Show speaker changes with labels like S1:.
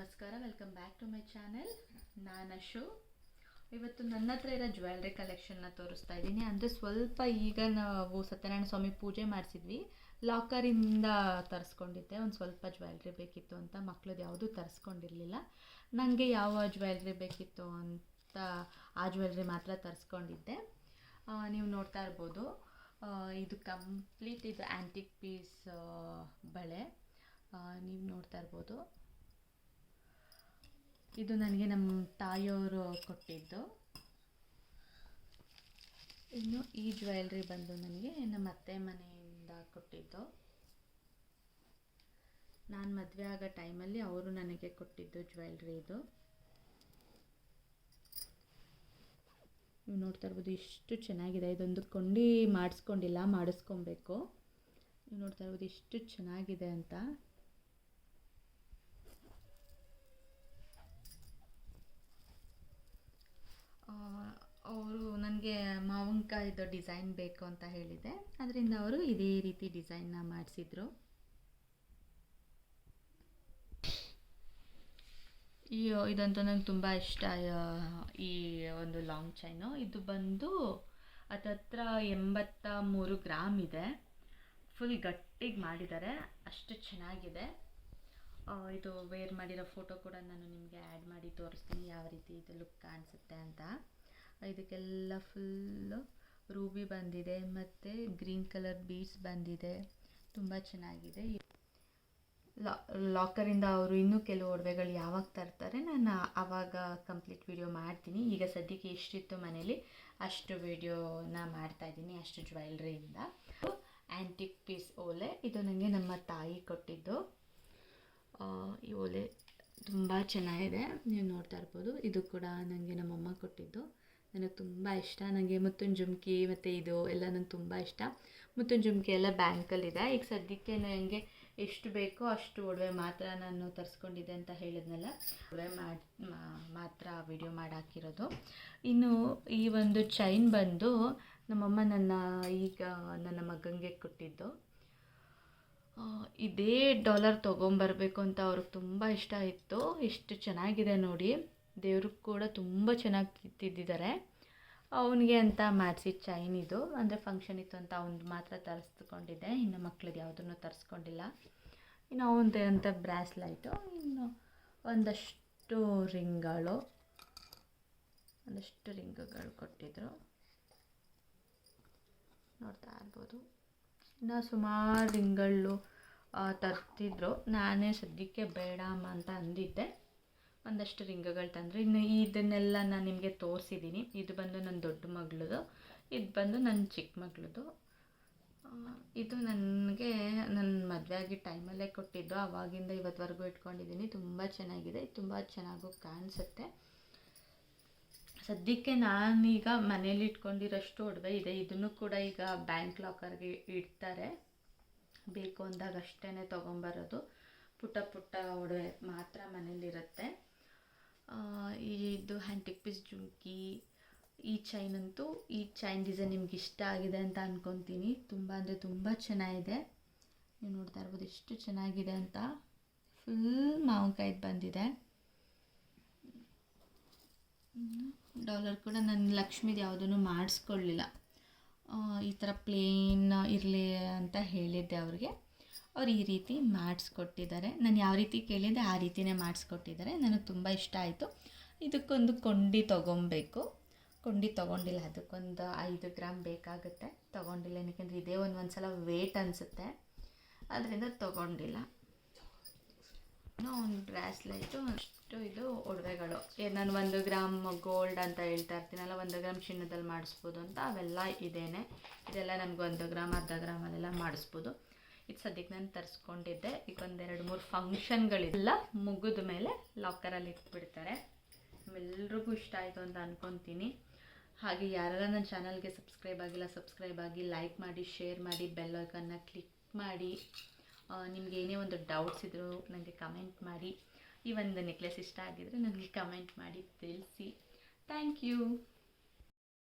S1: ನಮಸ್ಕಾರ welcome back to my channel ನಾನು ಅಶು. ಇವತ್ತು ನನ್ನ ಹತ್ರ ಇರೋ ಜ್ಯುವೆಲ್ರಿ ಕಲೆಕ್ಷನ್ನ ತೋರಿಸ್ತಾ ಇದ್ದೀನಿ. ಅಂದರೆ ಸ್ವಲ್ಪ ಈಗ ನಾವು ಸತ್ಯನಾರಾಯಣ ಸ್ವಾಮಿ ಪೂಜೆ ಮಾಡಿಸಿದ್ವಿ. ಲಾಕರಿಂದ ತರಿಸ್ಕೊಂಡಿದ್ದೆ. ಒಂದು ಸ್ವಲ್ಪ ಜ್ಯುವೆಲ್ರಿ ಬೇಕಿತ್ತು ಅಂತ. ಮಕ್ಳದ್ದು ಯಾವುದೂ ತರಿಸ್ಕೊಂಡಿರಲಿಲ್ಲ. ನನಗೆ ಯಾವ ಜ್ಯುವೆಲ್ರಿ ಬೇಕಿತ್ತು ಅಂತ ಆ ಜ್ಯುವೆಲ್ರಿ ಮಾತ್ರ ತರಿಸ್ಕೊಂಡಿದ್ದೆ. ನೀವು ನೋಡ್ತಾ ಇರ್ಬೋದು. ಇದು ಕಂಪ್ಲೀಟ್ ಇದು ಆ್ಯಂಟಿಕ್ ಪೀಸ್ ಬಳೆ. ನೀವು ನೋಡ್ತಾ ಇರ್ಬೋದು. ಇದು ನನಗೆ ನಮ್ಮ ತಾಯಿಯವರು ಕೊಟ್ಟಿದ್ದು. ಇನ್ನು ಈ ಜ್ಯುವೆಲ್ರಿ ಬಂದು ನನಗೆ ನಮ್ಮ ಅತ್ತೆ ಮನೆಯಿಂದ ಕೊಟ್ಟಿದ್ದು. ನಾನು ಮದುವೆ ಆಗೋ ಟೈಮಲ್ಲಿ ಅವರು ನನಗೆ ಕೊಟ್ಟಿದ್ದು ಜ್ಯುವೆಲ್ರಿ ಇದು. ನೀವು ನೋಡ್ತಾ ಇರ್ಬೋದು ಇಷ್ಟು ಚೆನ್ನಾಗಿದೆ. ಇದೊಂದು ಕೊಂಡಿ ಮಾಡಿಸ್ಕೊಂಡಿಲ್ಲ, ಮಾಡಿಸ್ಕೊಬೇಕು. ನೀವು ನೋಡ್ತಾ ಇರ್ಬೋದು ಇಷ್ಟು ಚೆನ್ನಾಗಿದೆ ಅಂತ ಅವರು ನನಗೆ ಮಾವಿನಕಾಯಿದು ಡಿಸೈನ್ ಬೇಕು ಅಂತ ಹೇಳಿದೆ. ಅದರಿಂದ ಅವರು ಇದೇ ರೀತಿ ಡಿಸೈನ್ನ ಮಾಡಿಸಿದ್ರು. ಈ, ಇದಂತೂ ನಂಗೆ ತುಂಬ ಇಷ್ಟ ಈ ಒಂದು ಲಾಂಗ್ ಚೈನು ಇದು ಬಂದು ಅದತ್ರ ಎಂಬತ್ತ ಮೂರು ಗ್ರಾಮ್ ಇದೆ. ಫುಲ್ ಗಟ್ಟಿಗೆ ಮಾಡಿದ್ದಾರೆ. ಅಷ್ಟು ಚೆನ್ನಾಗಿದೆ. ಇದು ವೇರ್ ಮಾಡಿರೋ ಫೋಟೋ ಕೂಡ ನಾನು ನಿಮಗೆ ಆ್ಯಡ್ ಮಾಡಿ ತೋರಿಸ್ತೀನಿ, ಯಾವ ರೀತಿ ಇದು ಲುಕ್ ಕಾಣಿಸುತ್ತೆ ಅಂತ. ಇದಕ್ಕೆಲ್ಲ ಫುಲ್ಲು ರೂಬಿ ಬಂದಿದೆ ಮತ್ತು ಗ್ರೀನ್ ಕಲರ್ ಬೀಡ್ಸ್ ಬಂದಿದೆ. ತುಂಬ ಚೆನ್ನಾಗಿದೆ. ಲಾಕರಿಂದ ಅವರು ಇನ್ನೂ ಕೆಲವು ಒಡವೆಗಳು ಯಾವಾಗ ತರ್ತಾರೆ ನಾನು ಆವಾಗ ಕಂಪ್ಲೀಟ್ ವಿಡಿಯೋ ಮಾಡ್ತೀನಿ. ಈಗ ಸದ್ಯಕ್ಕೆ ಎಷ್ಟಿತ್ತು ಮನೇಲಿ? ಅಷ್ಟು ವಿಡಿಯೋನ ಮಾಡ್ತಾ ಇದ್ದೀನಿ, ಅಷ್ಟು ಜ್ಯುವೆಲ್ರಿಯಿಂದ ಆ್ಯಂಟಿಕ್ ಪೀಸ್ ಓಲೆ, ಇದು ನನಗೆ ನಮ್ಮ ತಾಯಿ ಕೊಟ್ಟಿದ್ದು. ಈ ಓಲೆ ತುಂಬ ಚೆನ್ನಾಗಿದೆ. ನೀವು ನೋಡ್ತಾ ಇರ್ಬೋದು. ಇದು ಕೂಡ ನನಗೆ ನಮ್ಮಮ್ಮ ಕೊಟ್ಟಿದ್ದು. ನನಗೆ ತುಂಬ ಇಷ್ಟ. ನನಗೆ ಮುತ್ತಿನ ಜುಮ್ಕಿ ಮತ್ತು ಇದು ಎಲ್ಲ ನಂಗೆ ತುಂಬ ಇಷ್ಟ. ಮುತ್ತಿನ ಜುಮ್ಕಿ ಎಲ್ಲ ಬ್ಯಾಂಕಲ್ಲಿದೆ. ಈಗ ಸದ್ಯಕ್ಕೆ ನನಗೆ ಎಷ್ಟು ಬೇಕೋ ಅಷ್ಟು ಒಡವೆ ಮಾತ್ರ ನಾನು ತರಿಸ್ಕೊಂಡಿದ್ದೆ ಅಂತ ಹೇಳಿದ್ನಲ್ಲ. ಒಡವೆ ಮಾಡಿ ಮಾತ್ರ ವಿಡಿಯೋ ಮಾಡಿ ಹಾಕಿರೋದು ಇನ್ನು ಈ ಒಂದು ಚೈನ್ ಬಂದು ನಮ್ಮಮ್ಮ ನನ್ನ ಈಗ ನನ್ನ ಮಗನಿಗೆ ಕೊಟ್ಟಿದ್ದು. ಇದೇ ಡಾಲರ್ ತೊಗೊಂಬರ್ಬೇಕು ಅಂತ ಅವ್ರಿಗೆ ತುಂಬ ಇಷ್ಟ ಇತ್ತು. ಎಷ್ಟು ಚೆನ್ನಾಗಿದೆ ನೋಡಿ. ದೇವ್ರಿಗೆ ಕೂಡ ತುಂಬ ಚೆನ್ನಾಗಿ ತಿದ್ದಿದ್ದಾರೆ. ಅವನಿಗೆ ಅಂತ ಮಾಡಿಸಿ ಚೈನ್ ಇದು, ಅಂದರೆ ಫಂಕ್ಷನ್ ಇತ್ತು ಅಂತ ಅವ್ನು ಮಾತ್ರ ತರಿಸ್ಕೊಂಡಿದ್ದೆ. ಇನ್ನು ಮಕ್ಳಿಗೆ ಯಾವುದನ್ನು ತರಿಸ್ಕೊಂಡಿಲ್ಲ. ಇನ್ನು ಅವನದೇ ಅಂತ ಬ್ರಾಸ್ಲೈಟು, ಇನ್ನು ಒಂದಷ್ಟು ರಿಂಗ್ಗಳು ಒಂದಷ್ಟು ರಿಂಗ್ಗಳು ಕೊಟ್ಟಿದ್ದರು ನೋಡ್ತಾ ಇರ್ಬೋದು. ಇನ್ನು ಸುಮಾರು ರಿಂಗ್ಗಳು ತರ್ತಿದ್ರು. ನಾನೇ ಸದ್ಯಕ್ಕೆ ಬೇಡಮ್ಮ ಅಂತ ಅಂದಿದ್ದೆ. ಒಂದಷ್ಟು ರಿಂಗಗಳು ತಂದರೆ ಇನ್ನು ಇದನ್ನೆಲ್ಲ ನಾನು ನಿಮಗೆ ತೋರಿಸಿದ್ದೀನಿ ಇದು ಬಂದು ನನ್ನ ದೊಡ್ಡ ಮಗಳದು, ಇದು ಬಂದು ನನ್ನ ಚಿಕ್ಕ ಮಗಳದು. ಇದು ನನಗೆ ನನ್ನ ಮದುವೆ ಆಗಿ ಟೈಮಲ್ಲೇ ಕೊಟ್ಟಿದ್ದು. ಆವಾಗಿಂದ ಇವತ್ತುವರೆಗೂ ಇಟ್ಕೊಂಡಿದ್ದೀನಿ ತುಂಬ ಚೆನ್ನಾಗಿದೆ. ತುಂಬ ಚೆನ್ನಾಗೂ ಕಾಣಿಸುತ್ತೆ. ಸದ್ಯಕ್ಕೆ ನಾನೀಗ ಮನೇಲಿ ಇಟ್ಕೊಂಡಿರೋಷ್ಟು ಒಡವೆ ಇದೆ. ಇದನ್ನು ಕೂಡ ಈಗ ಬ್ಯಾಂಕ್ ಲಾಕರ್ಗೆ ಇಡ್ತಾರೆ. ಬೇಕು ಅಂದಾಗ ಅಷ್ಟೇ ತೊಗೊಂಬರೋದು. ಪುಟ್ಟ ಪುಟ್ಟ ಒಡವೆ ಮಾತ್ರ ಮನೇಲಿರುತ್ತೆ. ಇದು ಹ್ಯಾಂಟಿಕ್ ಪೀಸ್ ಜುಮ್ಕಿ, ಈ ಚೈನ್ ಅಂತೂ, ಈ ಚೈನ್ ಡಿಸೈನ್ ನಿಮ್ಗೆ ಇಷ್ಟ ಆಗಿದೆ ಅಂತ ಅಂದ್ಕೊತೀನಿ ತುಂಬ ಅಂದರೆ ತುಂಬ ಚೆನ್ನಾಗಿದೆ. ನೀವು ನೋಡ್ತಾ ಇರ್ಬೋದು ಎಷ್ಟು ಚೆನ್ನಾಗಿದೆ ಅಂತ. ಫುಲ್ ಮಾವಿನಕಾಯ್ದು ಬಂದಿದೆ. ಡಾಲರ್ ಕೂಡ ನನ್ನ ಲಕ್ಷ್ಮಿದು ಯಾವುದನ್ನು ಮಾಡಿಸ್ಕೊಳ್ಳಿಲ್ಲ. ಈ ಥರ ಪ್ಲೇನ್ ಇರಲಿ ಅಂತ ಹೇಳಿದ್ದೆ ಅವ್ರಿಗೆ. ಅವ್ರು ಈ ರೀತಿ ಮಾಡಿಸ್ಕೊಟ್ಟಿದ್ದಾರೆ. ನಾನು ಯಾವ ರೀತಿ ಕೇಳಿದ್ದೆ ಆ ರೀತಿನೇ ಮಾಡಿಸ್ಕೊಟ್ಟಿದ್ದಾರೆ. ನನಗೆ ತುಂಬ ಇಷ್ಟ ಆಯಿತು. ಇದಕ್ಕೊಂದು ಕೊಂಡಿ ತೊಗೊಬೇಕು. ಕೊಂಡಿ ತೊಗೊಂಡಿಲ್ಲ, ಅದಕ್ಕೊಂದು ಐದು ಗ್ರಾಮ್ ಬೇಕಾಗುತ್ತೆ. ತೊಗೊಂಡಿಲ್ಲ, ಏನಕ್ಕೆಂದರೆ ಇದೇ ಒಂದು ಒಂದು ಸಲ ವೇಟ್ ಅನಿಸುತ್ತೆ. ಅದರಿಂದ ತೊಗೊಂಡಿಲ್ಲ. ಒಂದು ಬ್ರಾಸ್ಲೈಟು ಅಷ್ಟು ಇದು ಒಡವೆಗಳು. ನಾನು ಒಂದು ಗ್ರಾಮ್ ಗೋಲ್ಡ್ ಅಂತ ಹೇಳ್ತಾ ಇರ್ತೀನಲ್ಲ, ಒಂದು ಗ್ರಾಮ್ ಚಿನ್ನದಲ್ಲಿ ಮಾಡಿಸ್ಬೋದು ಅಂತ ಅವೆಲ್ಲ ಇದೇನೆ. ಇದೆಲ್ಲ ನನಗೆ ಒಂದು ಗ್ರಾಮ್, ಅರ್ಧ ಗ್ರಾಮಲ್ಲೆಲ್ಲ ಮಾಡಿಸ್ಬೋದು. ಇದು ಸದ್ಯಕ್ಕೆ ನಾನು ತರಿಸ್ಕೊಂಡಿದ್ದೆ. ಈಗ ಒಂದೆರಡು ಮೂರು ಫಂಕ್ಷನ್ಗಳಿಲ್ಲ ಮುಗಿದ ಮೇಲೆ ಲಾಕರಲ್ಲಿ ಇಟ್ಬಿಡ್ತಾರೆ. ಎಲ್ರಿಗೂ ಇಷ್ಟ ಆಯಿತು ಅಂತ ಅನ್ಕೊತೀನಿ. ಹಾಗೆ ಯಾರೆಲ್ಲ ನನ್ನ ಚಾನಲ್ಗೆ ಸಬ್ಸ್ಕ್ರೈಬ್ ಆಗಿಲ್ಲ ಸಬ್ಸ್ಕ್ರೈಬ್ ಆಗಿ ಲೈಕ್ ಮಾಡಿ ಶೇರ್ ಮಾಡಿ ಬೆಲ್ ಐಕನ್ನ ಕ್ಲಿಕ್ ಮಾಡಿ ನಿಮ್ಗೆ ಏನೇ ಒಂದು ಡೌಟ್ಸ್ ಇದ್ದರೂ ನನಗೆ ಕಮೆಂಟ್ ಮಾಡಿ. ಈ ಒಂದು ನೆಕ್ಲೆಸ್ ಇಷ್ಟ ಆಗಿದ್ರೆ ನನಗೆ ಕಮೆಂಟ್ ಮಾಡಿ, ತಿಳಿಸಿ. Thank you